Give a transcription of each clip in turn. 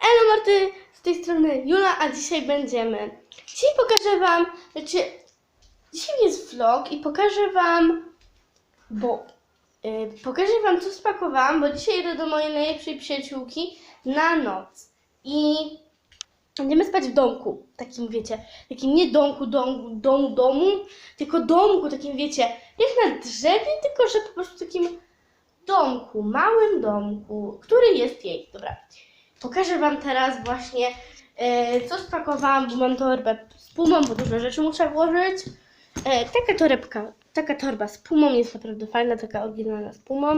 Elo Marty, z tej strony Jula, a dzisiaj będziemy. Dzisiaj pokażę Wam, znaczy, dzisiaj jest vlog i pokażę Wam, bo y, pokażę Wam, co spakowałam, bo dzisiaj idę do mojej najlepszej przyjaciółki na noc. I będziemy spać w domku, takim wiecie, takim nie domku, domu, domu, domu, tylko domku, takim wiecie, jak na drzewie, tylko że po prostu takim domku, małym domku, który jest jej. Dobra. Pokażę Wam teraz właśnie, e, co spakowałam, bo mam torbę z pumą, bo dużo rzeczy muszę włożyć. E, taka torebka, taka torba z pumą jest naprawdę fajna, taka oryginalna z pumą.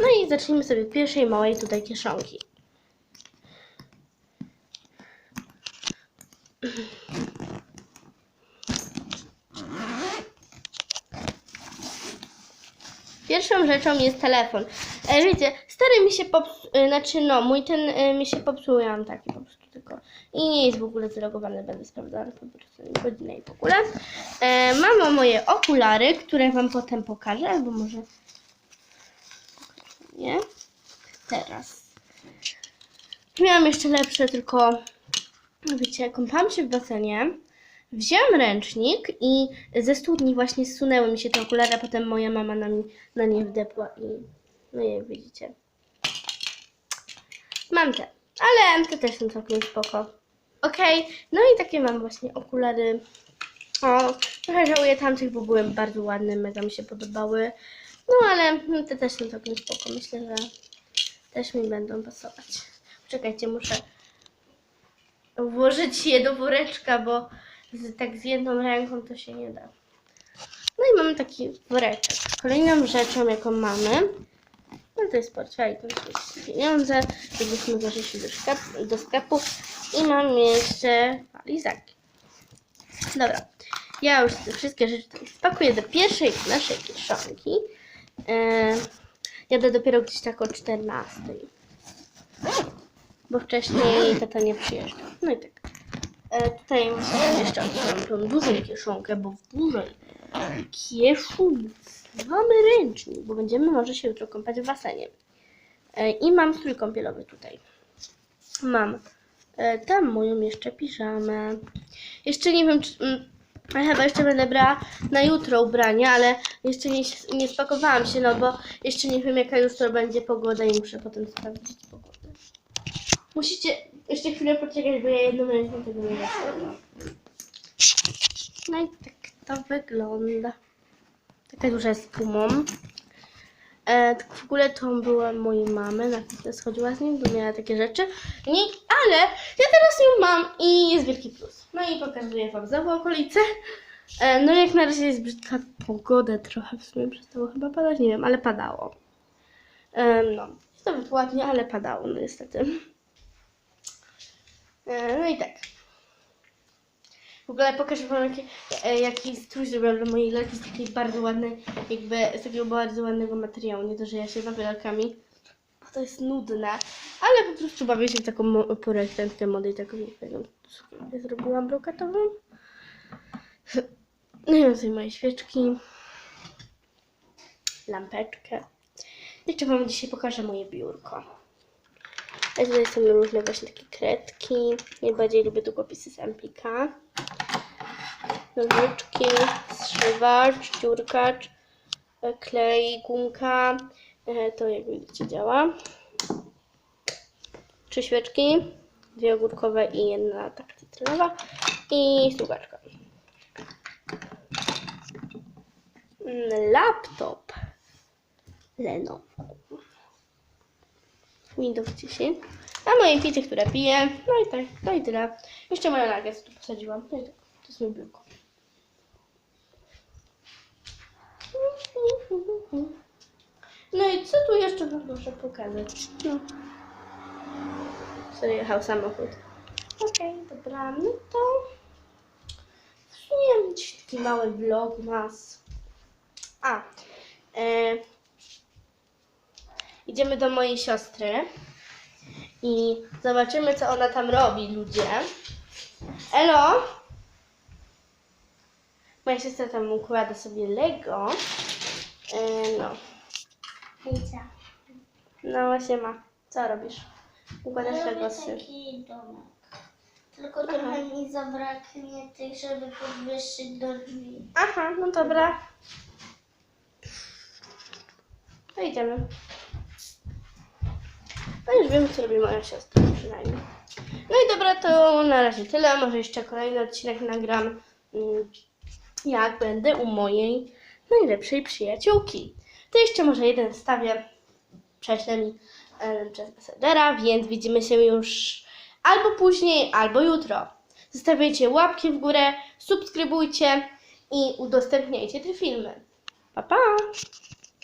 No i zacznijmy sobie pierwszej małej tutaj kieszonki. Pierwszą rzeczą jest telefon. E, wiecie, stary mi się popsuł, e, znaczy no, mój ten e, mi się popsuł, ja mam taki po prostu tylko. I nie jest w ogóle zalogowany, będę sprawdzała po prostu godzinę i w ogóle. E, mam moje okulary, które wam potem pokażę, albo może... Nie? Teraz. Miałam jeszcze lepsze, tylko wiecie, kąpałam się w basenie. Wzięłam ręcznik i ze studni właśnie zsunęły mi się te okulary, a potem moja mama na, mi, na nie wdepła i no jak widzicie. Mam te, ale te też są całkiem spoko. Okej, no i takie mam właśnie okulary. O, trochę żałuję tamtych, bo były bardzo ładne, mega mi się podobały. No ale te też są całkiem spoko. Myślę, że też mi będą pasować. Czekajcie, muszę włożyć je do woreczka, bo z, tak z jedną ręką to się nie da. No i mamy taki woreczek. Kolejną rzeczą, jaką mamy, no to jest portfel, to są pieniądze, żebyśmy zeszli do, szkap- do sklepu i mam jeszcze walizaki. Dobra, ja już te wszystkie rzeczy spakuję do pierwszej naszej kieszonki. E, jadę dopiero gdzieś tak o 14. Bo wcześniej tata nie przyjeżdżał. No i tak. E, tutaj jeszcze otworzyć tą dużą kieszonkę, bo w dużej kieszonce mamy ręcznik, bo będziemy może się jutro kąpać w basenie. E, I mam strój kąpielowy tutaj. Mam e, tam moją jeszcze piżamę. Jeszcze nie wiem, czy... Mm, ja chyba jeszcze będę brała na jutro ubrania, ale jeszcze nie, nie spakowałam się, no bo jeszcze nie wiem jaka jutro będzie pogoda i muszę potem sprawdzić pogodę. Musicie jeszcze chwilę poczekać, bo ja jedną ręką tego nie zasłonię. No i tak to wygląda. Taka duża z pumą. E, tak w ogóle to była mojej mamy, na chwilę schodziła z nim, bo miała takie rzeczy. Nie, ale ja teraz ją mam i jest wielki plus. No i pokazuję wam znowu okolice. E, no jak na razie jest brzydka pogoda trochę, w sumie przestało chyba padać, nie wiem, ale padało. E, no, jest to ładnie, ale padało, no niestety. E, No i tak. W ogóle pokażę wam jaki, e, jaki strój zrobiłam dla mojej lalki z takiej bardzo ładnej, jakby z takiego bardzo ładnego materiału. Nie to, że ja się bawię lalkami, bo to jest nudne, ale po prostu bawię się w taką projektantkę mody i taką fajną sukienkę zrobiłam brokatową. No i mam tutaj moje świeczki, lampeczkę. Jeszcze wam dzisiaj pokażę moje biurko. A tutaj są różne właśnie takie kredki. Najbardziej lubię długopisy z Amplika. Nożyczki, zszywacz, dziurkacz, e, klej, gumka. E, To jak widzicie działa. Trzy świeczki, dwie ogórkowe i jedna taka cytrynowa. I sługaczka. Laptop Lenovo. Windows 10. A moje picie, które piję. No i tak, no i tyle. Jeszcze moją nagę tu posadziłam. No i tak, to jest moje biurko. No i co tu jeszcze wam muszę pokazać? No. Sobie jechał samochód. Okej, dobra, no to w sumie taki mały vlog nas. A, e, idziemy do mojej siostry i zobaczymy, co ona tam robi, ludzie. Elo! Moja siostra tam układa sobie Lego. E, no. Hejcia. No właśnie ma. Co robisz? układasz Robię legosy. taki domek. Tylko trochę mi zabraknie tych, żeby podwyższyć do drzwi. Aha, no dobra. No idziemy. No już wiem, co robi moja siostra przynajmniej. No i dobra, to na razie tyle. Może jeszcze kolejny odcinek nagram, mm, jak będę u mojej najlepszej przyjaciółki. To jeszcze może jeden wstawię, prześlę mi przez Messengera, więc widzimy się już albo później, albo jutro. Zostawiajcie łapki w górę, subskrybujcie i udostępniajcie te filmy. Pa, pa!